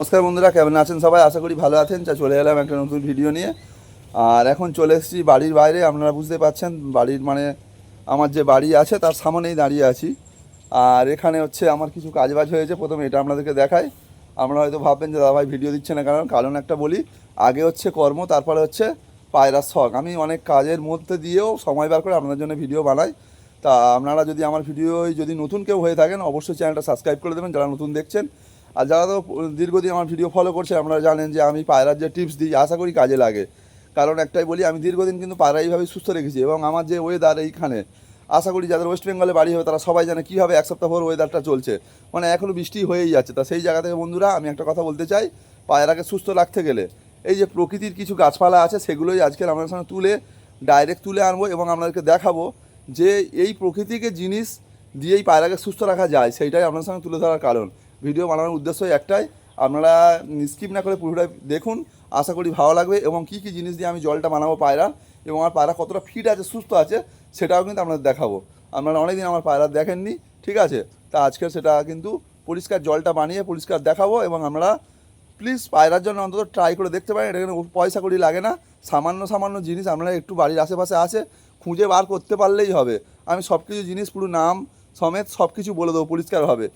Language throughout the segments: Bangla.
নমস্কার বন্ধুরা, কেমন আছেন সবাই? আশা করি ভালো আছেন। যা চলে এলাম একটা নতুন ভিডিও নিয়ে। আর এখন চলে এসেছি বাড়ির বাইরে। আপনারা বুঝতে পারছেন বাড়ির মানে আমার যে বাড়ি আছে, তার সামনেই দাঁড়িয়ে আছি। আর এখানে হচ্ছে আমার কিছু কাজবাজ হয়েছে। প্রথমে এটা আপনাদেরকে দেখাই। আপনারা হয়তো ভাববেন যে, দাদাভাই ভিডিও দিচ্ছে না কারণ কারণ একটা বলি, আগে হচ্ছে কর্ম, তারপরে হচ্ছে পায়রার শখ। আমি অনেক কাজের মধ্যে দিয়েও সময় বার করে আপনাদের জন্য ভিডিও বানাই। তা আপনারা যদি আমার ভিডিও যদি নতুন কেউ হয়ে থাকেন, অবশ্যই চ্যানেলটা সাবস্ক্রাইব করে দেবেন। যারা নতুন দেখছেন আর যারা তো দীর্ঘদিন আমার ভিডিও ফলো করছে, আপনারা জানেন যে আমি পায়রার যে টিপস দিই, আশা করি কাজে লাগে। কারণ একটাই বলি, আমি দীর্ঘদিন কিন্তু পায়রা এইভাবে সুস্থ রেখেছি এবং আমার যে ওয়েদার এইখানে, আশা করি যাদের ওয়েস্ট বেঙ্গলে বাড়ি হবে, তারা সবাই জানে কীভাবে এক সপ্তাহ পর ওয়েদারটা চলছে। মানে এখনও বৃষ্টি হয়েই যাচ্ছে। তা সেই জায়গা থেকে বন্ধুরা, আমি একটা কথা বলতে চাই, পায়রাকে সুস্থ রাখতে গেলে, এই যে প্রকৃতির কিছু গাছপালা আছে, সেগুলোই আজকে আপনাদের সঙ্গে তুলে ডাইরেক্ট তুলে আনব এবং আপনাদেরকে দেখাবো যে এই প্রকৃতিকে জিনিস দিয়েই পায়রাকে সুস্থ রাখা যায়, সেইটাই আপনার সঙ্গে তুলে ধরার কারণ। ভিডিও বানানোর উদ্দেশ্য একটাই, আপনারা স্কিপ না করে পুরোটাই দেখুন, আশা করি ভালো লাগবে এবং কী কী জিনিস দিয়ে আমি জলটা বানাবো পায়রা এবং আমার পায়রা কতটা ফিট আছে, সুস্থ আছে, সেটাও কিন্তু আপনাদের দেখাবো। আপনারা অনেকদিন আমার পায়রা দেখেননি, ঠিক আছে? তা আজকে সেটা কিন্তু পরিষ্কার জলটা বানিয়ে পরিষ্কার দেখাবো এবং আমরা প্লিজ পায়রার জন্য অন্তত ট্রাই করে দেখতে পারেন, এটা পয়সা করি লাগে না, সামান্য সামান্য জিনিস আপনারা একটু বাড়ির আশেপাশে আছে, খুঁজে বার করতে পারলেই হবে। আমি সব কিছু জিনিস পুরো নাম সমেত সব কিছু বলে দেবো পরিষ্কারভাবে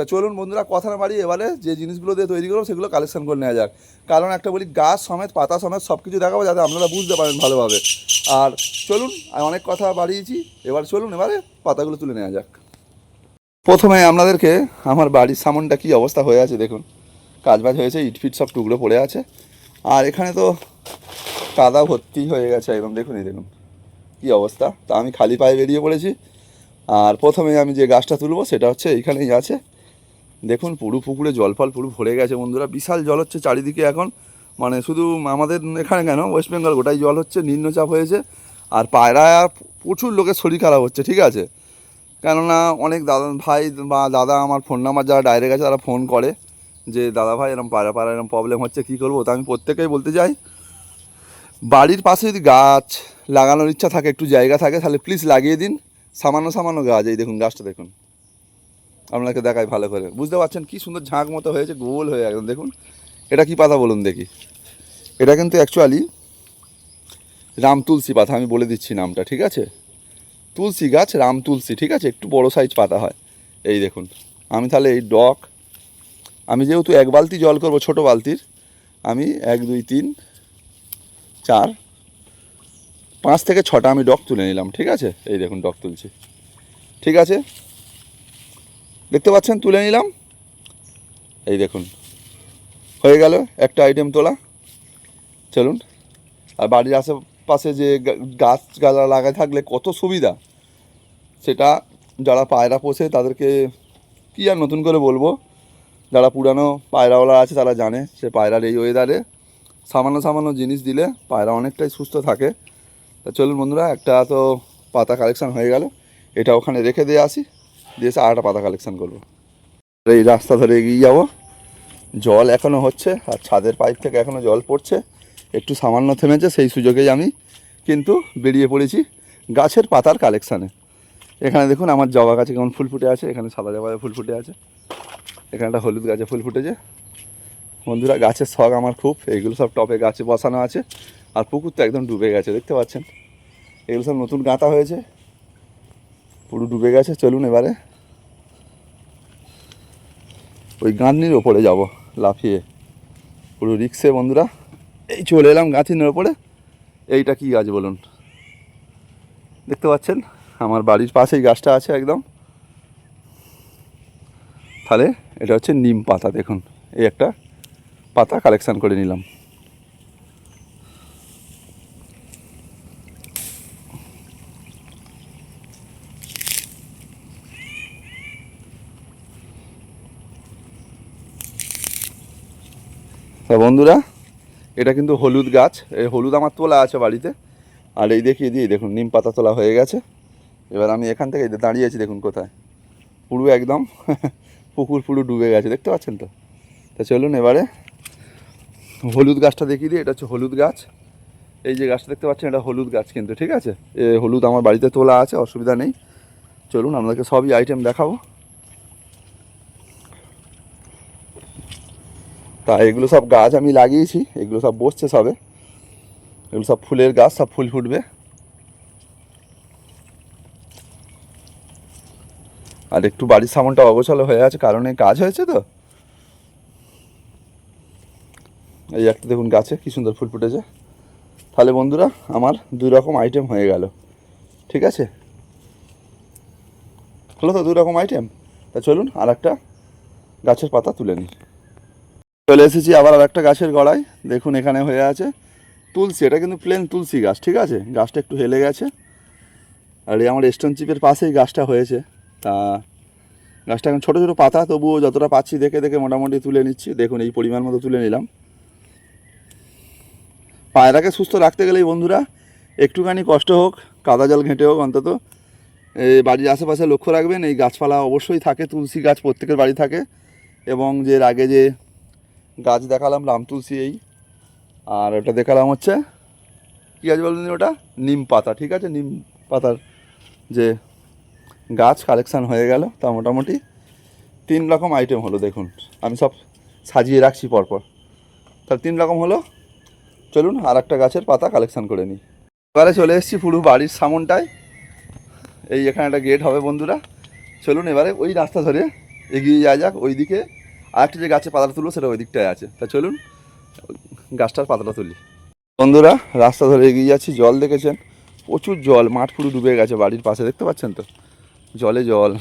তা চলুন বন্ধুরা, কথা না বাড়ি এবারে যে জিনিসগুলো দিয়ে তৈরি করব সেগুলো কালেকশন করে নেওয়া যাক। কারণ একটা বলি, গাছ সমেত, পাতা সমেত সব কিছু দেখাবো যাতে আপনারা বুঝতে পারেন ভালোভাবে। আর চলুন, আমি অনেক কথা বাড়িয়েছি, এবার চলুন এবারে পাতাগুলো তুলে নেওয়া যাক। প্রথমে আপনাদেরকে আমার বাড়ির সামনটা কী অবস্থা হয়ে আছে দেখুন। কাজবাজ হয়েছে, ইটফিট সব টুকরো পড়ে আছে। আর এখানে তো কাদা ভর্তি হয়ে গেছে, একদম দেখুন, এই দেখুন। কী অবস্থা? তা আমি খালি পায়ে বেরিয়ে পড়েছি। আর প্রথমে আমি যে গাছটা তুলবো সেটা হচ্ছে এইখানেই আছে। দেখুন, পুরু পুকুরে জল ফল পুরো ভরে গেছে বন্ধুরা। বিশাল জল হচ্ছে চারিদিকে এখন। মানে শুধু আমাদের এখানে কেন ওয়েস্ট বেঙ্গল গোটাই জল হচ্ছে, নিম্নচাপ হয়েছে। আর পায়রা প্রচুর লোকের শরীর খারাপ হচ্ছে, ঠিক আছে? কেননা অনেক দাদা ভাই বা দাদা আমার ফোন নাম্বার যারা ডাইরেক্ট আছে তারা ফোন করে যে, দাদা ভাই এরকম পায়রা পায়রা এরকম প্রবলেম হচ্ছে, কী করব? তা আমি প্রত্যেকেই বলতে চাই, বাড়ির পাশে যদি গাছ লাগানোর ইচ্ছা থাকে, একটু জায়গা থাকে, তাহলে প্লিজ লাগিয়ে দিন। সামান্য সামান্য গাছ, এই দেখুন, গাছটা দেখুন। আপনাকে দেখাই ভালো করে। বুঝতে পারছেন কি সুন্দর ঝাঁক মতো হয়েছে, গোল হয়ে একদম। দেখুন, এটা কি পাতা বলুন দেখি। এটা কিন্তু অ্যাকচুয়ালি রাম তুলসী পাতা, আমি বলে দিচ্ছি নামটা, ঠিক আছে? তুলসী গাছ, রাম তুলসী, ঠিক আছে? একটু বড় সাইজ পাতা হয়। এই দেখুন, আমি তাহলে এই ডক, আমি যেহেতু এক বালতি জল করব, ছোট বালতির, আমি এক, দুই, তিন, চার, পাঁচ থেকে ছটা আমি ডক তুলে নিলাম, ঠিক আছে? এই দেখুন, ডক তুলছি। ঠিক আছে? দেখতে পাচ্ছেন? তুলে নিলাম। এই দেখুন। হয়ে গেল একটা আইটেম তোলা। চলুন। আর বাড়ির আশেপাশে যে গা- গাছগাছরা লাগায় থাকলে কত সুবিধা। সেটা যারা পায়রা পোষে তাদেরকে কী আর নতুন করে বলব? যারা পুরানো পায়রাওয়ালা আছে তারা জানে সে পায়রার এই ওয়েদারে সামান্য সামান্য জিনিস দিলে পায়রা অনেকটাই সুস্থ থাকে। তা চলুন বন্ধুরা, একটা তো পাতা কালেকশান হয়ে গেল। এটা ওখানে রেখে দিয়ে আসি। দিয়ে এসে আরেকটা পাতা কালেকশন করব। এই রাস্তা ধরে এগিয়ে যাব। জল এখনও হচ্ছে, আর ছাদের পাইপ থেকে এখনও জল পড়ছে। একটু সামান্য থেমেছে, সেই সুযোগেই আমি কিন্তু বেরিয়ে পড়েছি গাছের পাতার কালেকশানে এখানে দেখুন, আমার জবা গাছে কেমন ফুল ফুটে আছে, এখানে সাদা জবা ফুল ফুটে আছে। এখানে একটা হলুদ গাছে ফুল ফুটেছে। বন্ধুরা, গাছের শখ আমার খুব, এইগুলো সব টপে গাছে বসানো আছে, আর পুকুর তো একদম ডুবে গেছে, দেখতে পাচ্ছেন? এগুলো সব নতুন গাঁথা হয়েছে। পুরো ডুবে গেছে, চলুন এবারে। ওই গাঁথনির ওপরে যাব লাফিয়ে। পুরো রিক্সে, বন্ধুরা। এই চলে এলাম গাঁথনির ওপরে। এইটা কি গাছ বলুন? দেখতে পাচ্ছেন? আমার বাড়ির পাশেই গাছটা আছে একদম। তাহলে এটা হচ্ছে নিম পাতা, দেখুন। এই একটা পাতা কালেকশান করে নিলাম। তা বন্ধুরা, এটা কিন্তু হলুদ গাছ। এই হলুদ আমার তোলা আছে বাড়িতে। আর এই দেখিয়ে দিই, দেখুন, নিম পাতা তোলা হয়ে গেছে। এবার আমি এখান থেকে দাঁড়িয়ে আছি, দেখুন কোথায়। পুরো একদম পুকুর পুরো ডুবে গেছে, দেখতে পাচ্ছেন তো? তা চলুন এবারে হলুদ গাছটা দেখিয়ে দিই, এটা হচ্ছে হলুদ গাছ। এই যে গাছটা দেখতে পাচ্ছেন, এটা হলুদ গাছ কিন্তু, ঠিক আছে? এ হলুদ আমার বাড়িতে তোলা আছে, অসুবিধা নেই। চলুন, আপনাদেরকে সবই আইটেম দেখাবো। তা এগুলো সব গাছ আমি লাগিয়েছি, এগুলো সব বসছে সবে। এগুলো সব ফুলের গাছ, সব ফুল ফুটবে। আর একটু বাড়ির সামনটা অগোছালো হয়ে আছে, কারণে কাজ হয়েছে তো। এই একটা দেখুন গাছে, কি সুন্দর ফুল ফুটেছে। তাহলে বন্ধুরা, আমার দুই রকম আইটেম হয়ে গেল। ঠিক আছে? হলো তো দুই রকম আইটেম তা চলুন আর একটা গাছের পাতা তুলে নিই। চলে এসেছি আবার আর একটা গাছের গড়ায়। দেখুন এখানে হয়ে আছে তুলসী, এটা কিন্তু প্লেন তুলসী গাছ, ঠিক আছে? গাছটা একটু হেলে গেছে। আর এই আমার স্টোন চিপের পাশেই গাছটা হয়েছে। তা গাছটা এখন ছোটো ছোটো পাতা, তবুও যতটা পাচ্ছি দেখে দেখে মোটামুটি তুলে নিচ্ছি। দেখুন, এই পরিমাণ মতো তুলে নিলাম। পায়রাকে সুস্থ রাখতে গেলেই বন্ধুরা, একটুখানি কষ্ট হোক, কাদা জল ঘেঁটে হোক অন্তত। এই বাড়ির আশেপাশে লক্ষ্য রাখবেন, এই গাছপালা অবশ্যই থাকে, তুলসী গাছ প্রত্যেকের বাড়ি থাকে। এবং যে আগে যে গাছ দেখালাম রাম তুলসী এই আর ওটা দেখালাম হচ্ছে, কী গাছ বললেন ওটা? নিম পাতা, ঠিক আছে? নিম পাতার যে গাছ কালেকশান হয়ে গেল, তা মোটামুটি তিন রকম আইটেম হলো, দেখুন। আমি সব সাজিয়ে রাখছি পরপর। তাহলে তিন রকম হলো, চলুন আর একটা গাছের পাতা কালেকশান করে নিই। এবারে চলে এসেছি পুরো বাড়ির সামনটায়। এই এখানে একটা গেট হবে বন্ধুরা। চলুন এবারে ওই রাস্তা ধরে এগিয়ে যাওয়া যাক ওই দিকে আর একটা যে গাছের পাতাটা তুলবো সেটা ওই দিকটায় আছে। তা চলুন, গাছটার পাতাটা তুলি। বন্ধুরা, রাস্তা ধরে এগিয়ে যাচ্ছি, জল দেখেছেন? প্রচুর জল, মাঠ পুরো ডুবে গেছে বাড়ির পাশে, দেখতে পাচ্ছেন তো? জলে জল।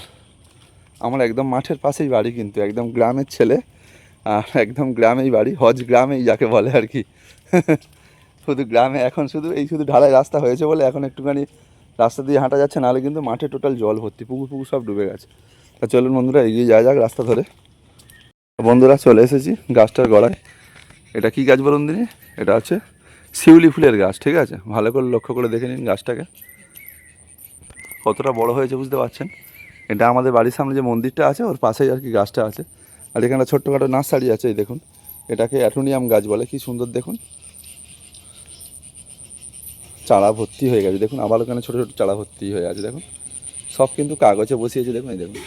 আমার একদম মাঠের পাশেই বাড়ি কিন্তু, একদম গ্রামের ছেলে, আর একদম গ্রামেই বাড়ি, হজ গ্রামেই যাকে বলে আর কি। শুধু গ্রামে, এখন শুধু, এই শুধু ঢালাই রাস্তা হয়েছে বলে এখন একটুখানি রাস্তা দিয়ে হাঁটা যাচ্ছে, নাহলে কিন্তু মাঠে টোটাল জল ভর্তি, পুকুর পুকুর সব ডুবে গেছে। তা চলুন বন্ধুরা, এগিয়ে যাওয়া যাক রাস্তা ধরে। বন্ধুরা, চলে এসেছি গাছটার গড়ায়। এটা কি গাছ বলুন দিনি এটা হচ্ছে শিউলি ফুলের গাছ, ঠিক আছে? ভালো করে লক্ষ্য করে দেখে নিন গাছটাকে। কতটা বড় হয়েছে বুঝতে পারছেন? এটা আমাদের বাড়ির সামনে যে মন্দিরটা আছে, ওর পাশেই আর কি গাছটা আছে। আর এখানে ছোট্টখাটো নার্সারি আছে, এই দেখুন। এটাকে অ্যাটোনিয়াম গাছ বলে, কি সুন্দর দেখুন। চারা ভর্তি হয়ে গেছে, দেখুন। আবার ওখানে ছোটো ছোটো চারা ভর্তি হয়ে আছে, দেখুন। সব কিন্তু কাগজে বসিয়েছে, দেখুন, এই দেখুন।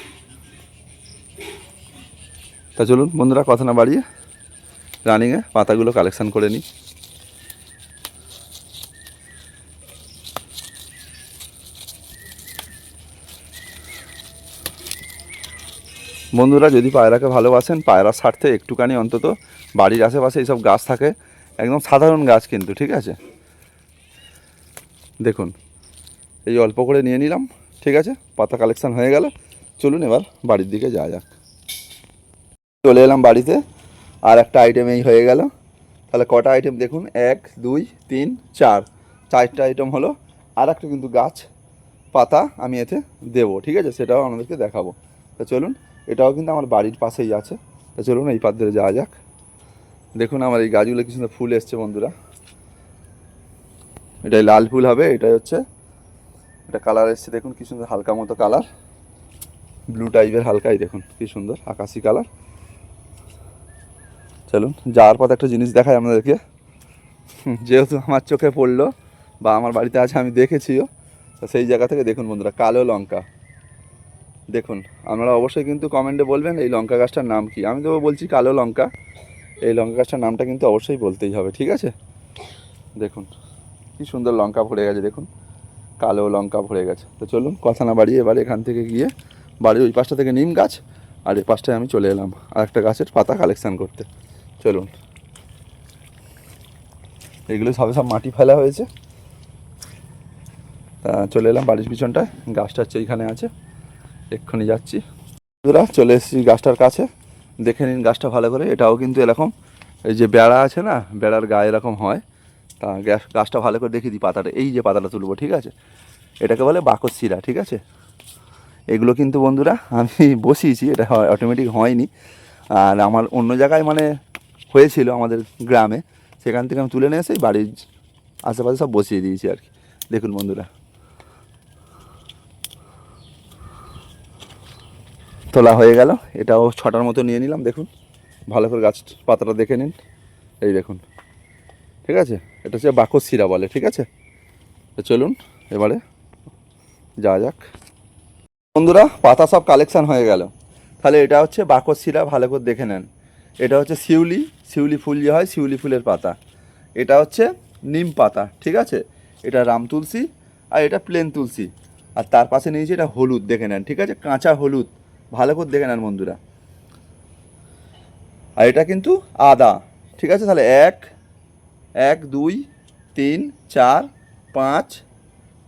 তা চলুন বন্ধুরা, কথা না বাড়িয়ে রানিংয়ে পাতাগুলো কালেকশান করে নিই। বন্ধুরা, যদি পায়রাকে ভালোবাসেন পায়রার স্বার্থে একটুখানি অন্তত বাড়ির আশেপাশে এইসব গাছ থাকে, একদম সাধারণ গাছ কিন্তু, ঠিক আছে? দেখুন, এই অল্প করে নিয়ে নিলাম, ঠিক আছে? পাতা কালেকশান হয়ে গেল, চলুন এবার বাড়ির দিকে যাওয়া যাক। চলে এলাম বাড়িতে, আর একটা আইটেম এই হয়ে গেল। তাহলে কটা আইটেম দেখুন, এক, দুই, তিন, চার। চারটা আইটেম হলো, আর একটা কিন্তু গাছ, পাতা আমি এতে দেবো, ঠিক আছে? সেটাও আমাদেরকে দেখাবো। তো চলুন, এটাও কিন্তু আমার বাড়ির পাশেই আছে। তো চলুন, এই পাত ধরে যাওয়া যাক। দেখুন, আমার এই গাছগুলো কি সুন্দর ফুল এসছে, বন্ধুরা। এটাই লাল ফুল হবে, এটাই হচ্ছে, এটা কালার এসছে, দেখুন, কি সুন্দর হালকা মতো কালার ব্লু টাইপের হালকাই, দেখুন, কি সুন্দর, আকাশি কালার চলুন, যাওয়ার পথে একটা জিনিস দেখায় আপনাদেরকে। যেহেতু আমার চোখে পড়ল বা আমার বাড়িতে আছে, আমি দেখেছিও। তো সেই জায়গা থেকে দেখুন বন্ধুরা, কালো লঙ্কা। দেখুন, আপনারা অবশ্যই কিন্তু কমেন্টে বলবেন এই লঙ্কা গাছটার নাম কি। আমি তো বলছি কালো লঙ্কা। এই লঙ্কা গাছটার নামটা কিন্তু অবশ্যই বলতেই হবে, ঠিক আছে? দেখুন, কি সুন্দর লঙ্কা ভরে গেছে, দেখুন। কালো লঙ্কা ভরে গেছে। তো চলুন, কথা না বাড়িয়ে এবার এখান থেকে গিয়ে বাড়ির ওই পাশটা থেকে নিম গাছ, আর এই পাশটায় আমি চলে এলাম। আর একটা গাছের পাতা কালেকশান করতে। চলুন। এগুলো সবে সব মাটি ফেলা হয়েছে। তা চলে এলাম বাড়ির পিছনটায়। গাছটা হচ্ছে এইখানে আছে। এক্ষুনি যাচ্ছি। বন্ধুরা, চলে এসেছি গাছটার কাছে। দেখে নিন গাছটা ভালো করে। এটাও কিন্তু এরকম এই যে বেড়া আছে না, বেড়ার গায়ে এরকম হয়। তা গ্যাস গাছটা ভালো করে দেখে দিই পাতাটা। এই যে পাতাটা তুলবো, ঠিক আছে? এটাকে বলে বাকস শিরা ঠিক আছে? এগুলো কিন্তু বন্ধুরা আমি বসিয়েছি। এটা অটোমেটিক হয়নি। আর আমার অন্য জায়গায় মানে হয়েছিল আমাদের গ্রামে, সেখান থেকে আমি তুলে নিয়ে এসে বাড়ির আশেপাশে সব বসিয়ে দিয়েছি আর কি। দেখুন বন্ধুরা। তোলা হয়ে গেল, এটাও ছটার মতো নিয়ে নিলাম, দেখুন। ভালো করে গাছ পাতাটা দেখে নিন। এই দেখুন। ঠিক আছে? এটা হচ্ছে বাকস শিরা বলে, ঠিক আছে? চলুন, এবারে যাওয়া যাক। বন্ধুরা, পাতা সব কালেকশান হয়ে গেল। তাহলে এটা হচ্ছে বাকস শিরা ভালো করে দেখে নেন। এটা হচ্ছে শিউলি শিউলি ফুল যে হয় শিউলি ফুলের পাতা। এটা হচ্ছে নিম পাতা, ঠিক আছে? এটা রাম তুলসী আর এটা প্লেন তুলসী। আর তার পাশে নিয়েছি এটা হলুদ, দেখে নেন, ঠিক আছে? কাঁচা হলুদ, ভালো করে দেখে নেন বন্ধুরা। আর এটা কিন্তু আদা, ঠিক আছে? তাহলে এক এক, দুই, তিন, চার, পাঁচ,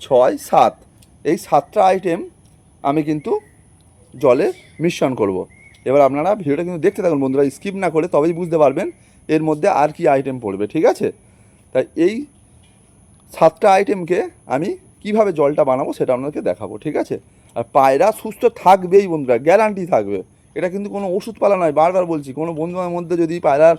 ছয়, সাত। এই সাতটা আইটেম আমি কিন্তু জলে মিশ্রণ করব। এবার আপনারা ভিডিওটা কিন্তু দেখতে থাকুন বন্ধুরা স্কিপ না করে তবেই বুঝতে পারবেন এর মধ্যে আর কি আইটেম পড়বে, ঠিক আছে? তাই এই সাতটা আইটেমকে আমি কীভাবে জলটা বানাবো সেটা আপনাদেরকে দেখাবো, ঠিক আছে? আর পায়রা সুস্থ থাকবেই বন্ধুরা গ্যারান্টি থাকবে। এটা কিন্তু কোনো ওষুধপালা নয়, বারবার বলছি, কোনো বন্ধুদের মধ্যে যদি পায়রার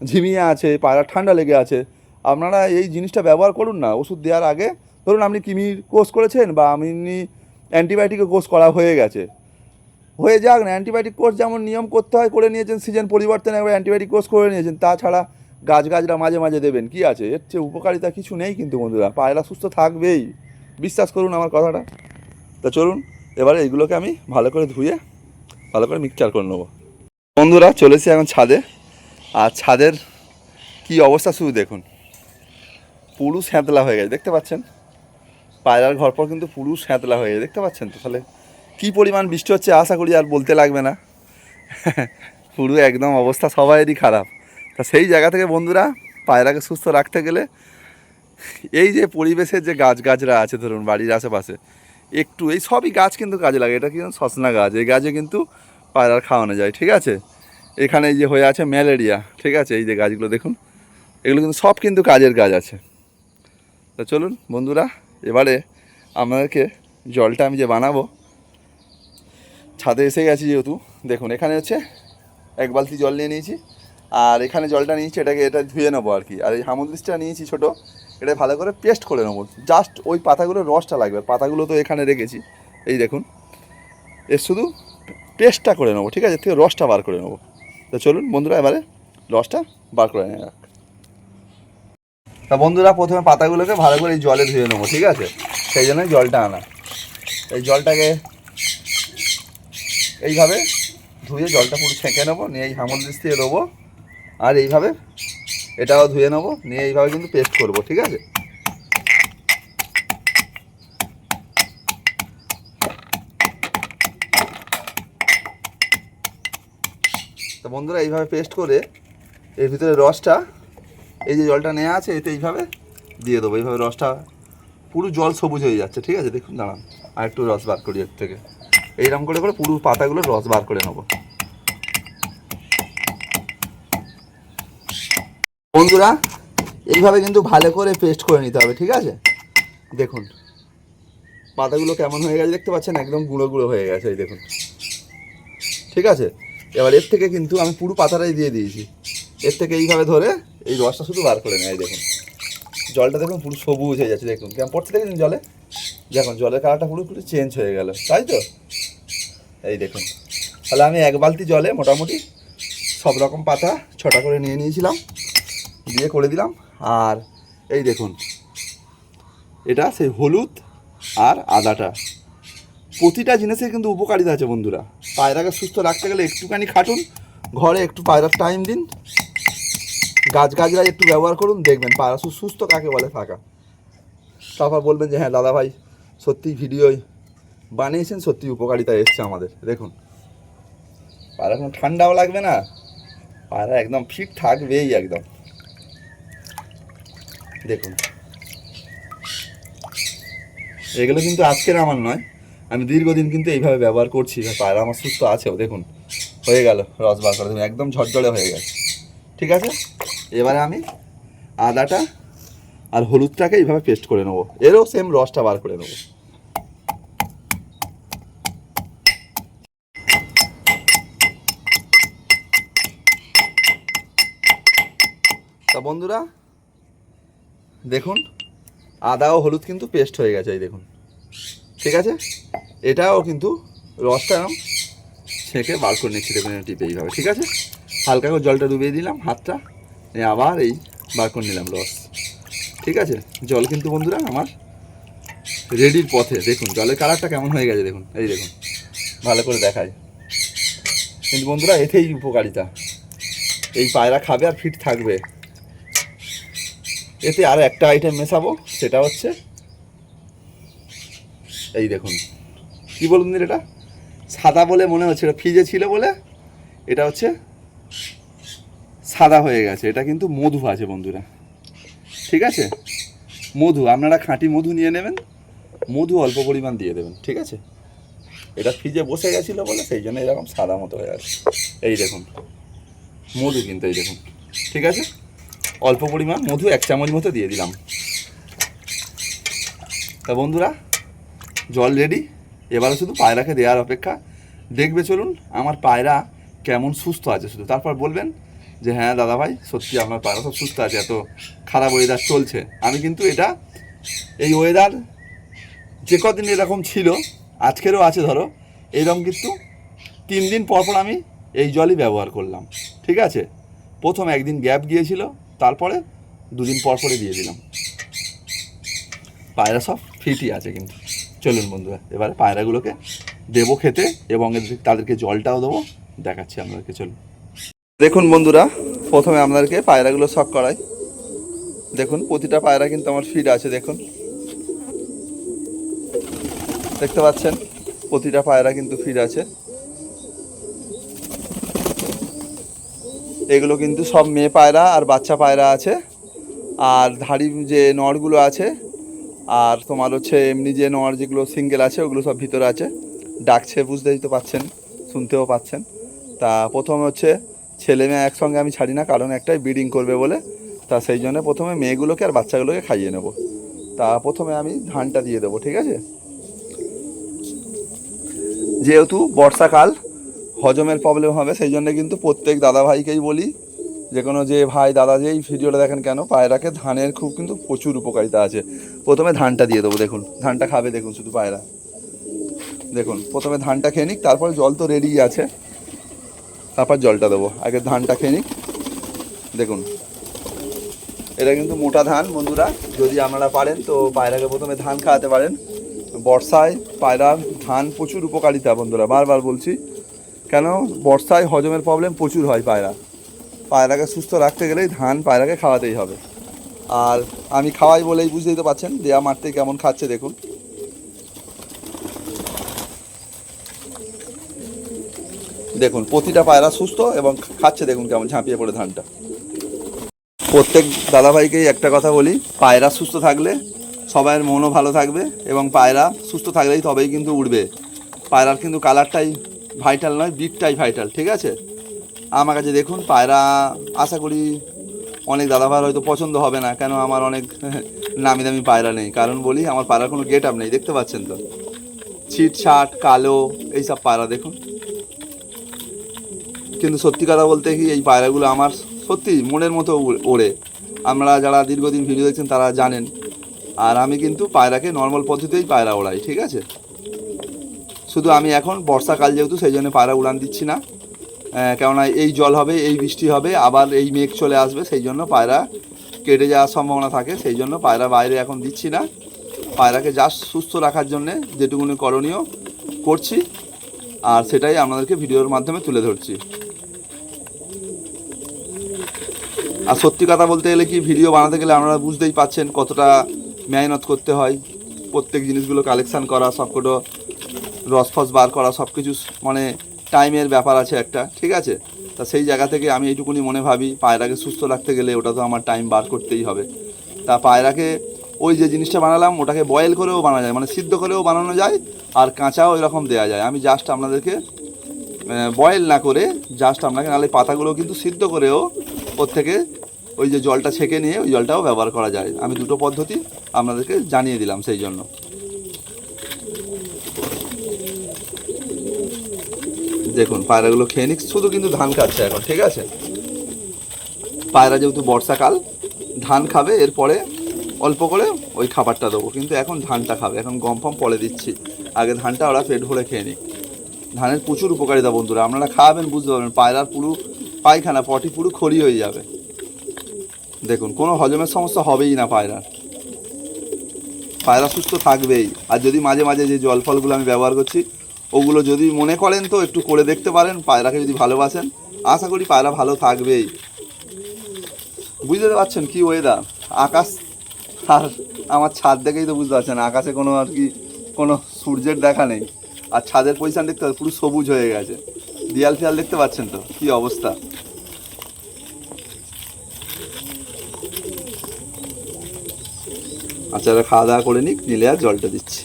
ঝিমিয়ে আছে, পায়রার ঠান্ডা লেগে আছে, আপনারা এই জিনিসটা ব্যবহার করুন না। ওষুধ দেওয়ার আগে ধরুন আপনি কিমির কোর্স করেছেন বা আপনি অ্যান্টিবায়োটিকের কোর্স করা হয়ে গেছে হয়ে যাক না অ্যান্টিবায়োটিক কোর্স যেমন নিয়ম করতে হয় করে নিয়েছেন সিজন পরিবর্তন একবার অ্যান্টিবায়োটিক কোর্স করে নিয়েছেন, তাছাড়া গাছ গাছরা মাঝে মাঝে দেবেন, কি আছে? এর চেয়ে উপকারিতা কিছু নেই কিন্তু বন্ধুরা, পায়রা সুস্থ থাকবেই। বিশ্বাস করুন আমার কথাটা। তা চলুন, এবারে এইগুলোকে আমি ভালো করে ধুয়ে, ভালো করে মিক্সচার করে নেব। বন্ধুরা চলেছি এখন ছাদে। আর ছাদের কি অবস্থা শুধু দেখুন। পুরু স্যাঁতলা হয়ে গেছে, দেখতে পাচ্ছেন? পায়রার ঘর পর কিন্তু পুরু স্যাঁতলা হয়ে গেছে, দেখতে পাচ্ছেন তো তাহলে? কী পরিমাণ বৃষ্টি হচ্ছে আশা করি আর বলতে লাগবে না। পুরো একদম অবস্থা সবাইয়েরই খারাপ। তা সেই জায়গা থেকে বন্ধুরা পায়রাকে সুস্থ রাখতে গেলে এই যে পরিবেশের যে গাছ গাছরা আছে, ধরুন বাড়ির আশেপাশে, একটু এই সবই গাছ কিন্তু কাজে লাগে। এটা কিন্তু সসনা গাছ, এই গাছে কিন্তু পায়রার খাওয়ানো যায়, ঠিক আছে? এখানে এই যে হয়ে আছে ম্যালেরিয়া, ঠিক আছে? এই যে গাছগুলো দেখুন, এগুলো কিন্তু সব কিন্তু কাজের কাজ আছে। তা চলুন বন্ধুরা, এবারে আপনাদেরকে জলটা আমি যে বানাবো ছাদে এসে গেছি যেহেতু। দেখুন, এখানে হচ্ছে এক বালতি জল নিয়ে নিয়েছি, আর এখানে জলটা নিয়েছি, এটাকে এটা ধুয়ে নেব আর কি। আর এই হামুদ্রিসটা নিয়েছি ছোটো, এটা ভালো করে পেস্ট করে নেব। জাস্ট ওই পাতাগুলোর রসটা লাগবে পাতাগুলো তো এখানে রেখেছি। এই দেখুন এর শুধু পেস্টটা করে নেব, ঠিক আছে? থেকে রসটা বার করে নেব। তো চলুন বন্ধুরা, এবারে রসটা বার করে নেওয়া যাক। তা বন্ধুরা, প্রথমে পাতাগুলোকে ভালো করে এই জলে ধুয়ে নেব, ঠিক আছে? সেই জন্যই জলটা আনা। এই জলটাকে এইভাবে ধুয়ে জলটা পুরো ছেঁকে নেব, নিয়ে এই হামলদিস দিয়ে দেবো। আর এইভাবে এটাও ধুয়ে নেব, নিয়ে এইভাবে কিন্তু পেস্ট করব, ঠিক আছে? তো বন্ধুরা, এইভাবে পেস্ট করে এর ভিতরে রসটা, এই যে জলটা নেওয়া আছে, এতে এইভাবে দিয়ে দেবো। এইভাবে রসটা পুরো জল সবুজ হয়ে যাচ্ছে, ঠিক আছে? দেখুন, দাঁড়ান আর একটু রস বার করি এর থেকে। এইরকম করে করে পুরো পাতাগুলো রস বার করে নেব। বন্ধুরা, এইভাবে কিন্তু ভালো করে পেস্ট করে নিতে হবে, ঠিক আছে? দেখুন, পাতাগুলো কেমন হয়ে গেছে দেখতে পাচ্ছেন? একদম গুঁড়ো গুঁড়ো হয়ে গেছে, এই দেখুন। ঠিক আছে? এবার এর থেকে কিন্তু আমি পুরো পাতাটাই দিয়ে দিয়েছি। এর থেকে এইভাবে ধরে এই রসটা শুধু বার করে নেয় দেখুন। জলটা দেখুন পুরো সবুজ হয়ে যাচ্ছে, দেখুন। কেমন পড়তে দেখেছেন জলে? দেখুন, জলের কালারটা পুরো পুরো চেঞ্জ হয়ে গেল, তাই তো? এই দেখুন। তাহলে আমি এক বালতি জলে মোটামুটি সব রকম পাতা ছটা করে নিয়ে নিয়েছিলাম, দিয়ে করে দিলাম। আর এই দেখুন, এটা সেই হলুদ আর আদাটা। প্রতিটা জিনিসের কিন্তু উপকারিতা আছে বন্ধুরা। পায়রাকে সুস্থ রাখতে গেলে একটুখানি খাটুন, ঘরে একটু পায়রার টাইম দিন। গাছ গাছরা একটু ব্যবহার করুন, দেখবেন পায়রা সুস্থ কাকে বলে থাকা তারপর বলবেন যে হ্যাঁ দাদা ভাই সত্যি ভিডিওই বানিয়েছেন? সত্যি উপকারিতা এসছে আমাদের। দেখুন। পায়রা কোনো ঠান্ডাও লাগবে না? পায়রা একদম ফিট থাকবেই একদম। দেখুন। এগুলো কিন্তু আজকের আমার নয়। আমি দীর্ঘদিন কিন্তু এইভাবে ব্যবহার করছি। পায়রা আমার সুস্থ আছেও। দেখুন। হয়ে গেল রস বার করে। দেবেন একদম ঝরঝরে হয়ে গেছে। ঠিক আছে? এবারে আমি আদাটা আর হলুদটাকে এইভাবে পেস্ট করে নেব। এরও সেম রসটা বার করে নেব। তা বন্ধুরা, দেখুন, আদা ও হলুদ কিন্তু পেস্ট হয়ে গেছে, এই দেখুন। ঠিক আছে? এটাও কিন্তু রসটা এরকম ছেঁকে বার করে নিচ্ছি, দেখুন টিপে এইভাবে, ঠিক আছে? হালকা করে জলটা ডুবিয়ে দিলাম, হাতটা আবার এই বার করে নিলাম রস। ঠিক আছে? জল কিন্তু বন্ধুরা আমার রেডির পথে, দেখুন, জলের কালারটা কেমন হয়ে গেছে, দেখুন, এই দেখুন, ভালো করে দেখায়। কিন্তু বন্ধুরা, এতেই উপকারিতা। এই পায়রা খাবে আর ফিট থাকবে। এতে আর একটা আইটেম মেশাবো, সেটা হচ্ছে এই দেখুন। কি বলুন দিন এটা? সাদা বলে মনে হচ্ছে, এটা ফ্রিজে ছিল বলে, এটা হচ্ছে সাদা হয়ে গেছে। এটা কিন্তু মধু আছে বন্ধুরা। ঠিক আছে? মধু, আপনারা খাঁটি মধু নিয়ে নেবেন, মধু অল্প পরিমাণ দিয়ে দেবেন, ঠিক আছে? এটা ফ্রিজে বসে গেছিল বলে, সেই জন্য এরকম সাদা মতো হয়ে আছে এই দেখুন, মধু কিন্তু এই দেখুন। ঠিক আছে? অল্প পরিমাণ মধু, এক চামচ মতো দিয়ে দিলাম। তা বন্ধুরা, জল রেডি এবারে শুধু পায়রাকে দেওয়ার অপেক্ষা। দেখবে চলুন আমার পায়রা কেমন সুস্থ আছে শুধু। তারপর বলবেন যে হ্যাঁ দাদা ভাই সত্যি আপনার পায়রা সব সুস্থ আছে, এত খারাপ ওয়েদার চলছে। আমি কিন্তু এটা, এই ওয়েদার যে কদিন এরকম ছিল, আজকেরও আছে ধরো, এরকম কিন্তু তিন দিন পর পর আমি এই জলই ব্যবহার করলাম। ঠিক আছে? প্রথম একদিন গ্যাপ গিয়েছিল তারপরে দুদিন পর পরে দিয়ে দিলাম। পায়রা সব ফিটই আছে কিন্তু। চলুন বন্ধুরা, এবারে পায়রাগুলোকে দেবো খেতে এবং তাদেরকে জলটাও দেবো, দেখাচ্ছি আপনাদেরকে, চলুন। দেখুন বন্ধুরা, প্রথমে আপনাদেরকে পায়রাগুলো শখ করাই। দেখুন, প্রতিটা পায়রা কিন্তু আমার ফিট আছে, দেখুন। দেখতে পাচ্ছেন, প্রতিটা পায়রা কিন্তু ফিট আছে। এগুলো কিন্তু সব মেয়ে পায়রা আর বাচ্চা পায়রা আছে। আর ধাড়ি যে নড়গুলো আছে, আর তোমার হচ্ছে এমনি যে নড় যেগুলো সিঙ্গেল আছে, ওগুলো সব ভিতরে আছে। ডাকছে, বুঝতেই তো পাচ্ছেন, শুনতেও পাচ্ছেন। তা প্রথম হচ্ছে ছেলে মেয়ে একসঙ্গে আমি ছাড়ি না, কারণ একটাই ব্রিডিং করবে বলে। তা সেই জন্য প্রথমে মেয়েগুলোকে আর বাচ্চাগুলোকে খাইয়ে নেব। তা প্রথমে আমি ধানটা দিয়ে দেবো, ঠিক আছে? যেহেতু বর্ষাকাল হজমের প্রবলেম হবে সেই জন্য কিন্তু প্রত্যেক দাদা ভাইকেই বলি যে কোনো যে ভাই, দাদা যেই ভিডিওটা দেখেন কেন, পায়রাকে ধানের খুব কিন্তু প্রচুর উপকারিতা আছে। প্রথমে ধানটা দিয়ে দেবো, দেখুন, ধানটা খাবে, দেখুন, শুধু পায়রা। দেখুন, প্রথমে ধানটা খেয়ে নিক, তারপর জল তো রেডি আছে। তারপর জলটা দেবো, আগে ধানটা খেয়ে নিক। দেখুন, এটা কিন্তু মোটা ধান, বন্ধুরা, যদি আপনারা পারেন তো পায়রাকে প্রথমে ধান খাওয়াতে পারেন। বর্ষায় পায়রার ধান প্রচুর উপকারিতা, বন্ধুরা, বারবার বলছি। কেন? বর্ষায় হজমের প্রবলেম প্রচুর হয় পায়রা। পায়রাকে সুস্থ রাখতে গেলেই ধান পায়রাকে খাওয়াতেই হবে। আর আমি খাওয়াই বলেই বুঝতেই তো পাচ্ছেন দেয়া মারতে কেমন খাচ্ছে দেখুন। দেখুন, প্রতিটা পায়রা সুস্থ এবং খাচ্ছে দেখুন কেমন ঝাঁপিয়ে পড়ে ধানটা। প্রত্যেক দাদাভাইকেই একটা কথা বলি, পায়রা সুস্থ থাকলে সবাইয়ের মনও ভালো থাকবে এবং পায়রা সুস্থ থাকলেই তবেই কিন্তু উঠবে পায়রার কিন্তু কালারটাই ভাইটাল নয় বিটটাই ভাইটাল ঠিক আছে? আমার কাছে দেখুন, পায়রা, আশা করি অনেক দাদাভাইয়ের হয়তো পছন্দ হবে না, কেন আমার অনেক নামি দামি পায়রা নেই। কারণ বলি, আমার পায়রার কোনো গেট আপ নেই, দেখতে পাচ্ছেন তো? ছিট ছাট কালো এইসব পায়রা দেখুন। কিন্তু সত্যি কথা বলতে কি, এই পায়রাগুলো আমার সত্যি মনের মতো ওড়ে। আমরা যারা দীর্ঘদিন ভিডিও দেখছেন, তারা জানেন। আর আমি কিন্তু পায়রাকে নর্মাল পদ্ধতিতেই পায়রা ওড়াই, ঠিক আছে? শুধু আমি এখন, বর্ষাকাল যেহেতু, সেই জন্য পায়রা উড়ান দিচ্ছি না। কেননা এই জল হবে, এই বৃষ্টি হবে, আবার এই মেঘ চলে আসবে, সেই জন্য পায়রা কেটে যাওয়ার সম্ভাবনা থাকে, সেই জন্য পায়রা বাইরে এখন দিচ্ছি না। পায়রাকে যা সুস্থ রাখার জন্যে যেটুকুনি করণীয় করছি, আর সেটাই আপনাদেরকে ভিডিওর মাধ্যমে তুলে ধরছি। আর সত্যি কথা বলতে গেলে কি, ভিডিও বানাতে গেলে আপনারা বুঝতেই পাচ্ছেন কতটা মেহনত করতে হয়। প্রত্যেক জিনিসগুলো কালেকশান করা, সবকটো রস ফস বার করা সব কিছু মানে টাইমের ব্যাপার আছে একটা, ঠিক আছে? তা সেই জায়গা থেকে আমি এইটুকুনি মনে ভাবি, পায়রাকে সুস্থ রাখতে গেলে ওটা তো আমার টাইম বার করতেই হবে। তা পায়রাকে ওই যে জিনিসটা বানালাম, ওটাকে বয়েল করেও বানানো যায় মানে সিদ্ধ করেও বানানো যায়, আর কাঁচাও এরকম দেওয়া যায়। আমি জাস্ট আপনাদেরকে বয়েল না করে জাস্ট আপনাকে, নাহলে পাতাগুলো কিন্তু সিদ্ধ করেও ওর থেকে ওই যে জলটা ছেঁকে নিয়ে ওই জলটাও ব্যবহার করা যায়। আমি দুটো পদ্ধতি আপনাদেরকে জানিয়ে দিলাম সেই জন্য। দেখুন, পায়রাগুলো খেয়ে নিক। শুধু কিন্তু ধান খাচ্ছে এখন, ঠিক আছে? পায়রা যেহেতু বর্ষাকাল, ধান খাবে, এরপরে অল্প করে ওই খাবারটা দেবো। কিন্তু এখন ধানটা খাবে, এখন গম ফম পলে দিচ্ছি। আগে ধানটা ওরা পেট ভরে খেয়ে নিক। ধানের প্রচুর উপকারিতা বন্ধুরা, আপনারা খাওয়াবেন বুঝতে পারবেন, পায়রার পুরো পায়খানা, পটি পুরো খড়ি হয়ে যাবে। দেখুন, কোনো হজমের সমস্যা হবেই না পায়রার। পায়রা সুস্থ থাকবেই। আর যদি মাঝে মাঝে যে জল ফলগুলো আমি ব্যবহার করছি ওগুলো যদি মনে করেন তো, একটু করে দেখতে পারেন, পায়রাকে যদি ভালোবাসেন। আশা করি পায়রা ভালো থাকবেই। বুঝতে পারছেন কি ওয়েদার আকাশ আর আমার ছাদ দেখেই তো বুঝতে পারছেন, আকাশে কোনো আর কি, কোনো সূর্যের দেখা নেই। আর ছাদের পজিশন দেখতে পুরো সবুজ হয়ে গেছে। দেয়াল ফিয়াল দেখতে পাচ্ছেন তো, কি অবস্থা? আচ্ছা খাওয়া দাওয়া করে নিক, নিলে আর জলটা দিচ্ছি।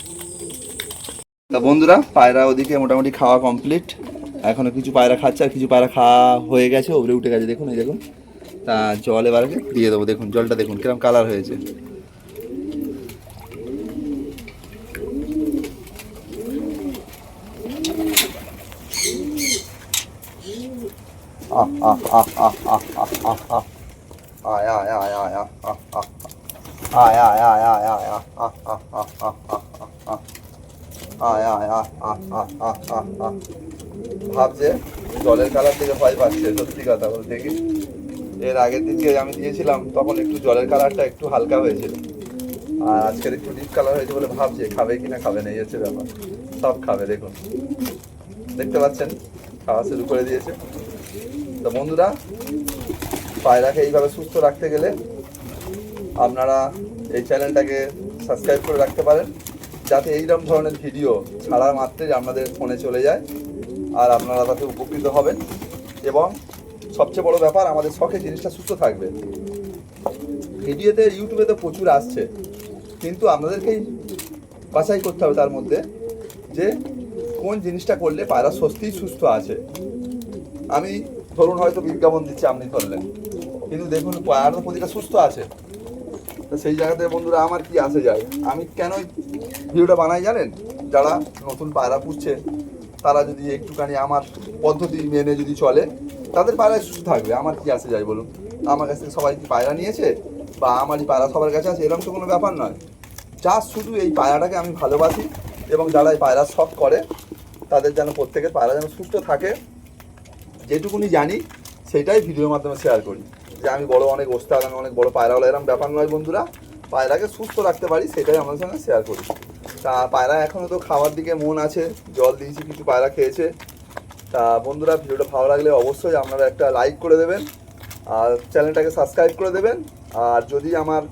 তা বন্ধুরা পায়রা ওদিকে মোটামুটি খাওয়া কমপ্লিট এখনও কিছু পায়রা খাচ্ছে আর কিছু পায়রা খাওয়া হয়ে গেছে ওপরে উঠে গেছে দেখুন এই দেখুন তা জল এবারে দিয়ে দেবো দেখুন জলটা দেখুন কিরম কালার হয়েছে আহ আহ আহ আয় আয় আয় আয় আহ আহ আহ আয় আয় আয় আয় আয় আয় আয় আহ আহ ভাবছে জলের কালার থেকে ভয় পাচ্ছে, সত্যি কথা বলতে কি এর আগের দিনকে আমি দিয়েছিলাম, তখন একটু জলের কালারটা একটু হালকা হয়েছিল। আর আজকের একটু ডিপ কালার হয়েছে বলে ভাবছে, খাবে কিনা খাবে না, এই ব্যাপার। সব খাবে, দেখুন। দেখতে পাচ্ছেন? খাওয়া শুরু করে দিয়েছে। তো বন্ধুরা, পায়রাকে এইভাবে সুস্থ রাখতে গেলে আপনারা এই চ্যানেলটাকে সাবস্ক্রাইব করে রাখতে পারেন। যাতে এইরকম ধরনের ভিডিও ছাড়া মাত্রই আপনাদের ফোনে চলে যায় আর আপনারা তাতে উপকৃত হবেন। এবং সবচেয়ে বড় ব্যাপার, আমাদের শখে জিনিসটা সুস্থ থাকবে। ভিডিওতে ইউটিউবে তো প্রচুর আসছে। কিন্তু আপনাদেরকেই বাছাই করতে হবে তার মধ্যে যে কোন জিনিসটা করলে পায়রা সত্যিই সুস্থ আছে। আমি ধরুন হয়তো বিজ্ঞাপন দিচ্ছি, আপনি করলেন কিন্তু দেখুন পায়রা তো প্রতিটা সুস্থ আছে। তো সেই জায়গাতে বন্ধুরা আমার কি আসে যায়? আমি কেন ভিডিওটা বানাই জানেন? যারা নতুন পায়রা পুষছে, তারা যদি একটুখানি আমার পদ্ধতি মেনে যদি চলে, তাদের পায়রা সুস্থ থাকবে। আমার কি আসে যায় বলুন? আমার কাছ থেকে সবাই কি পায়রা নিয়েছে? বা আমারই পায়রা সবার কাছে আছে? এরকম তো কোনো ব্যাপার নয়। যা শুধু এই পায়রাটাকে আমি ভালোবাসি এবং যারা এই পায়রা শখ করে, তাদের যেন প্রত্যেকের পায়রা যেন সুস্থ থাকে, যেটুকুনি জানি, সেটাই ভিডিওর মাধ্যমে শেয়ার করি। যে আমি বড় অনেক ওস্তাদ, আমি অনেক বড় পায়রাওয়ালা এরকম ব্যাপার নয় বন্ধুরা। পায়রাকে সুস্থ রাখতে পারি, সেটাই আমাদের সঙ্গে শেয়ার করি। তা পায়রা এখনও তো খাওয়ার দিকে মন আছে, জল দিয়েছি, কিছু পায়রা খেয়েছে। তা বন্ধুরা, ভিডিওটা ভালো লাগলে অবশ্যই আপনারা একটা লাইক করে দেবেন, আর চ্যানেলটাকে সাবস্ক্রাইব করে দেবেন। আর যদি আমার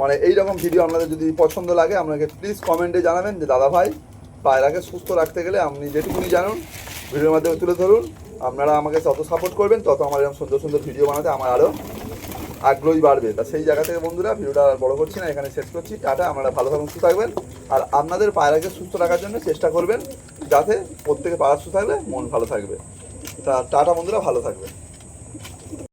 মানে এই রকম ভিডিও আপনাদের যদি পছন্দ লাগে, আপনাকে প্লিজ কমেন্টে জানাবেন যে, দাদা ভাই, পায়রাকে সুস্থ রাখতে গেলে আপনি যেটুকুনি জানুন ভিডিওর মাধ্যমে তুলে ধরুন। আপনারা আমাকে যত সাপোর্ট করবেন, তত আমার এরকম সুন্দর সুন্দর ভিডিও বানাতে আমার আরও আগ্রহী বাড়বে। তা সেই জায়গা থেকে বন্ধুরা, ভিডিওটা বড় করছি না, এখানে শেষ করছি। টাটা, আপনারা ভালো থাকুন, সুস্থ থাকবেন। আর আপনাদের পায়রাকে সুস্থ রাখার জন্য চেষ্টা করবেন, যাতে প্রত্যেকে পায়রা সুস্থ থাকলে মন ভালো থাকবে। তা টাটা বন্ধুরা, ভালো থাকবে